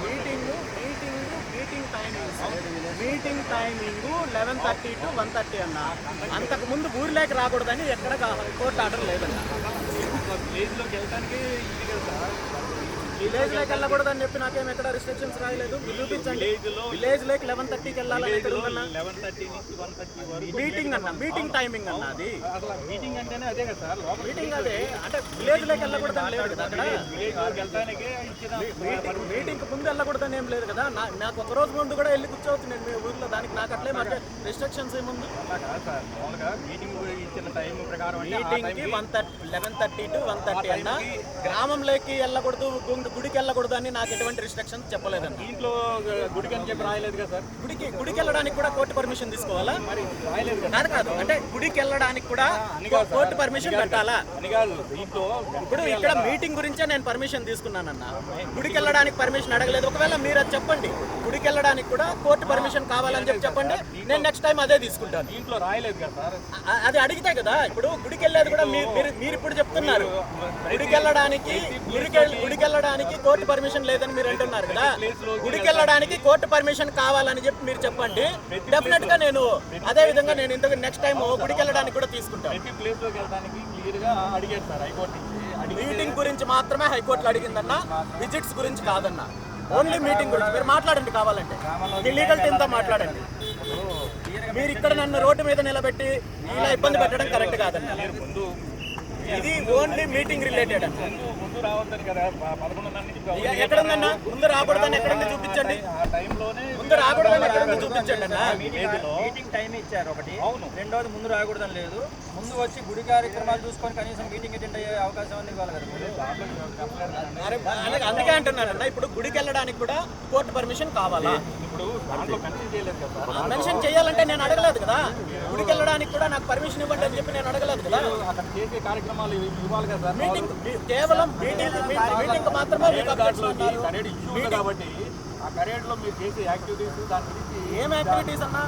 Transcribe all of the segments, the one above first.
Meeting meeting meeting timing meeting timing eleven thirty to one thirty అన్న అంతకు ముందు ఊర్లోకి రాకూడదని ఎక్కడ కోర్టు ఆర్డర్ లేదన్న విలేజ్లోకి వెళ్ళడానికి ఇల్లీగల్ సార్ విలేజ్లోకి వెళ్ళకూడదని చెప్పి నాకేం ఎక్కడ రిస్ట్రిక్షన్స్ రాయలేదు. చూపించండి. విలేజ్ లేక్ లెవెన్ థర్టీకి వెళ్ళాలని లెవెన్ థర్టీ నుంచి వన్ థర్టీ వరకు మీటింగ్ అన్న మీటింగ్ టైమింగ్ అన్న అది. మీటింగ్ అంటేనే అదే కదా సార్ మీటింగ్ అదే. అంటే విలేజ్లోకి వెళ్ళకూడదని లేదు కదా అక్కడ. మీటింగ్ ముందు వెళ్ళకూడదని ఏం లేదు కదా. నాకు ఒక రోజు ముందు కూడా వెళ్ళి కూర్చోవచ్చు నేను మీ ఊర్లో. దానికి నాకు అట్లే మాకు రిస్ట్రిక్షన్స్ ఏముంది మీటింగ్ ఇచ్చిన టైం ప్రకారం meeting one thirty eleven thirty to one thirty అన్న గ్రామంలోకి వెళ్ళకూడదు గు- గుడికి వెళ్ళకూడదు అని నాకు ఎటువంటి రిస్ట్రిక్షన్స్ చెప్పలేదన్న దీంట్లో గుడికి అని చెప్పి రాయలేదు కదా సార్? గుడికి గుడికి వెళ్ళడానికి కూడా కోర్టు పర్మిషన్ తీసుకోవాలా? మరి రాయలేదు కదా. కాదు కాదు. అంటే గుడికి వెళ్ళడానికి కూడా కోర్టు పర్మిషన్ పెట్టాలా? అని కాదు. దీంట్లో ఇప్పుడు ఇక్కడ మీటింగ్ గురించే నేను పర్మిషన్ తీసుకున్నానన్న. గుడికి వెళ్ళడానికి పర్మిషన్ అడగలేదు. ఒకవేళ మీరు అది చెప్పండి. గుడికి వెళ్ళడానికి కూడా కోర్టు పర్మిషన్ కావాలని చెప్పి చెప్పండి. నేను నెక్స్ట్ టైం అదే తీసుకుంటాను. దీంట్లో రాయలేదు కదా సార్. అది అడిగితే కదా ఇప్పుడు గుడికి వెళ్ళేది కూడా మీరు మీరు ఇప్పుడు చెప్తున్నారు. గుడికి వెళ్ళడానికి గుడికి వెళ్ళ- గుడికి వెళ్ళడానికి కోర్టు పర్మిషన్ లేదని మీరు అంటున్నారు కదా? గుడికి వెళ్ళడానికి కోర్టు పర్మిషన్ కావాలని చెప్పి మీరు చెప్పండి. డెఫినెట్గా నేను అదే విధంగా నేను ఇంతకు నెక్స్ట్ టైం గుడికి వెళ్ళడానికి కూడా తీసుకుంటాను. వెళ్ళడానికి మీటింగ్ గురించి మాత్రమే హైకోర్టులో అడిగిందన్న విజిట్స్ గురించి కాదన్న. ఓన్లీ మీటింగ్ గురించి. మీరు మాట్లాడండి కావాలంటే. మీ లీగల్ టీమ్తో మాట్లాడండి. మీరు ఇక్కడ నన్ను రోడ్డు మీద నిలబెట్టి ఇలా ఇబ్బంది పెట్టడం కరెక్ట్ కాదన్న. ముందు ఇది ఓన్లీ మీటింగ్ రిలేటెడ్ అన్న ముందు రాకూడదని ఎక్కడ ఉంది చూపించండి. ముందు రాకూడదని ఎక్కడ ఉంది చూపించండి అన్న. మీటింగ్ టైం ఇచ్చారు ఒకటి. అవును. రెండోది ముందు రాకూడదని లేదు. ముందు వచ్చి గుడి కార్యక్రమాలు చూసుకొని కనీసం మీటింగ్ అటెండ్ అయ్యే అవకాశం మీరు. అరే, అందుకే- అందుకే అంటున్నానన్న ఇప్పుడు గుడికి వెళ్ళడానికి కూడా కోర్టు పర్మిషన్ కావాలా? మెన్షన్ చేయాలంటే నేను అడగలేదు కదా. గుడికి వెళ్ళడానికి కూడా నాకు పర్మిషన్ ఇవ్వండి అని చెప్పి నేను అడగలేదు కదా. అక్కడ చేసే కార్యక్రమాలు ఇవి ఇవ్వాలి కదా. సార్ మీటింగ్ మీ- కేవలం మీటింగ్ మాత్రమే మీకు కాబట్టి ఆ కరేడ్లో మీరు చేసే యాక్టివిటీస్ దాని గురించి ఏం యాక్టివిటీస్ అన్నా?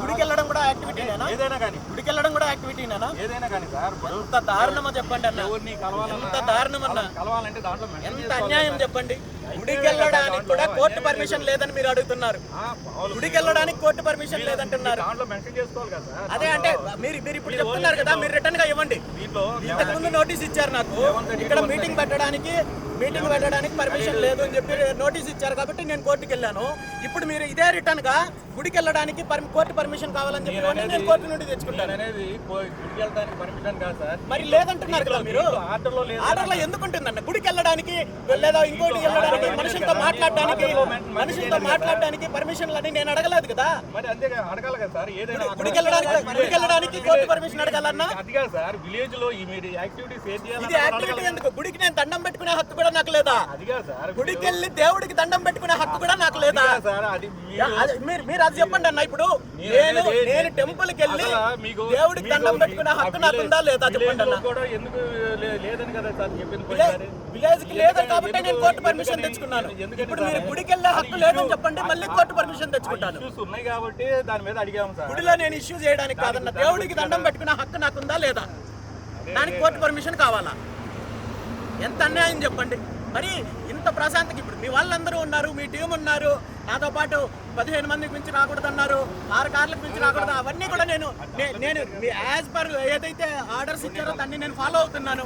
గుడికి వెళ్ళడం కూడా యాక్టివిటీనేనా ఏదైనా కానీ. గుడికి వెళ్ళడం కూడా యాక్టివిటీనేనా ఏదైనా కానీ సార్ ఇప్పుడు ఎంత దారుణమో చెప్పండి అన్న. ఎవరిని కలవాలన్నా ఎంత దారుణం అన్న కలవాలంటే దాంట్లో mention ఎంత అన్యాయం చెప్పండి. గుడికి వెళ్ళడానికి కూడా కోర్టు పర్మిషన్ లేదని మీరు అడుగుతున్నారు. ఆ, మామూలు గుడికి వెళ్ళడానికి కోర్టు పర్మిషన్ లేదంటున్నారు. దాంట్లో మెన్షన్ చేసుకోవాలి కదా సార్. అదే అంటే మీరు మీరు ఇప్పుడు చెప్తున్నారు కదా మీరు రిటర్న్గా ఇవ్వండి దీంట్లో ఇంతకు ముందు నోటీస్ ఇచ్చారు నాకు. ఇక్కడ మీటింగ్ పెట్టడానికి మీటింగ్ పెట్టడానికి పర్మిషన్ లేదు అని చెప్పి నోటీస్ ఇచ్చారు కాబట్టి నేను కోర్టుకి వెళ్ళాను ఇప్పుడు మీరు ఇదే రిటర్న్గా గుడికి వెళ్ళడానికి కోర్టు పర్మిషన్ కావాలని చెప్పి నేను కోర్టు నుండి తెచ్చుకుంటాను. అనేది గుడికి వెళ్ళడానికి పర్మిషన్ కాదు సార్. మరి లేదంటున్నారు కదా మీరు. ఆర్డర్లో లేదు. ఆర్డర్లో ఎందుకు ఉంటుందన్న గుడికి వెళ్ళడానికి లేదా? ఇంకోటి వెళ్ళడానికి మనుషులతో మాట్లాడడానికి మనుషులతో మాట్లాడడానికి పర్మిషన్లు అని నేను అడగలేదు కదా. మరి అంతే అడగాలి కదా సార్. ఏదైనా గుడికి వెళ్ళడానికి గుడికి వెళ్ళడానికి కోర్టు పర్మిషన్ అడగాలన్నా? అది కాదు సార్. విలేజ్లో ఈ మీరు యాక్టివిటీస్ ఏం ఇది చేయాలి యాక్టివిటీ ఎందుకు? గుడికి నేను దండం పెట్టుకునే హక్కు కూడా నాకు లేదా? అది కాదు సార్. గుడికి వెళ్ళి దేవుడికి దండం పెట్టుకునే హక్కు కూడా నాకు లేదా? సార్. అది మీరు అది మీరు మీరు అది చెప్పండి అన్న ఇప్పుడు నేను నేను టెంపుల్కి వెళ్ళి దేవుడికి దండం పెట్టుకునే హక్కు నాకు ఉందా లేదా చెప్పండి అన్న. లేదని కదా సార్ చెప్పింది. విలేజ్కి లేదు కాబట్టి నేను కోర్టు పర్మిషన్ తెచ్చుకున్నాను. ఇప్పుడు మీరు గుడికి వెళ్ళే హక్కు లేదని చెప్పండి మళ్ళీ కోర్టు పర్మిషన్ తెచ్చుకుంటాను. ఉన్నాయి కాబట్టి దాని మీద అడిగాము సార్. గుడిలో నేను ఇష్యూ చేయడానికి కాదన్న దేవుడికి దండం పెట్టుకునే హక్కు నాకుందా లేదా? దానికి కోర్టు పర్మిషన్ కావాలా? ఎంత అన్యాయం చెప్పండి. మరి ఇంత ప్రశాంతకి ఇప్పుడు మీ వాళ్ళందరూ ఉన్నారు మీ టీం ఉన్నారు నాతో పాటు పదిహేను మందికి మించి రాకూడదన్నారు ఆరు కార్లకు మించి రాకూడదు అవన్నీ కూడా నేను నేను యాజ్ పర్ ఏదైతే ఆర్డర్స్ ఇచ్చారో దాన్ని నేను ఫాలో అవుతున్నాను.